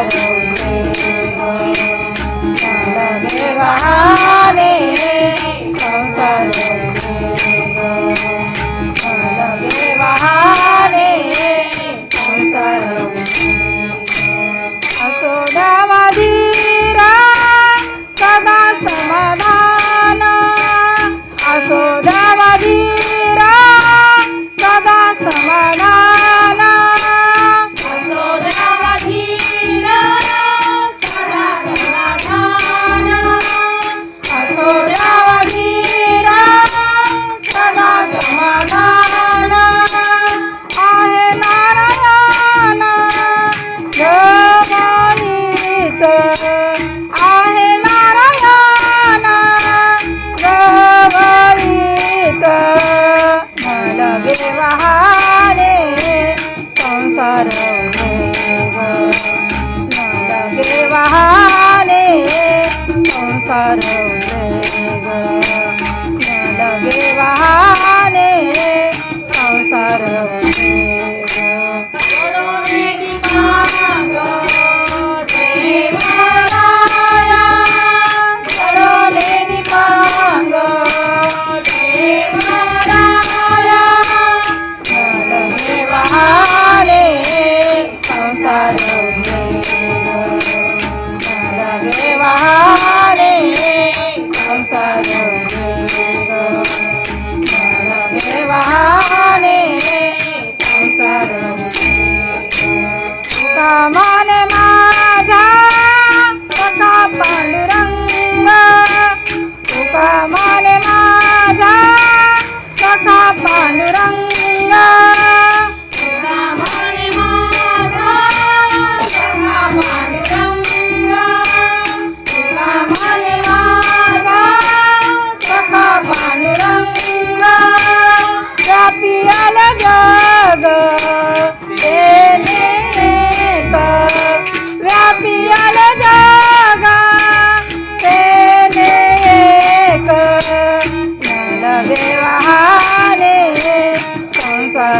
i don't know Kamal माझा सखा पांडुरंग. तू कमल माझा सखा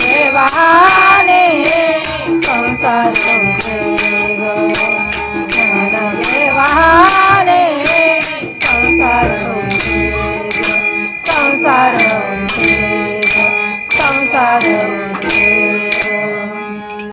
देवाने संसार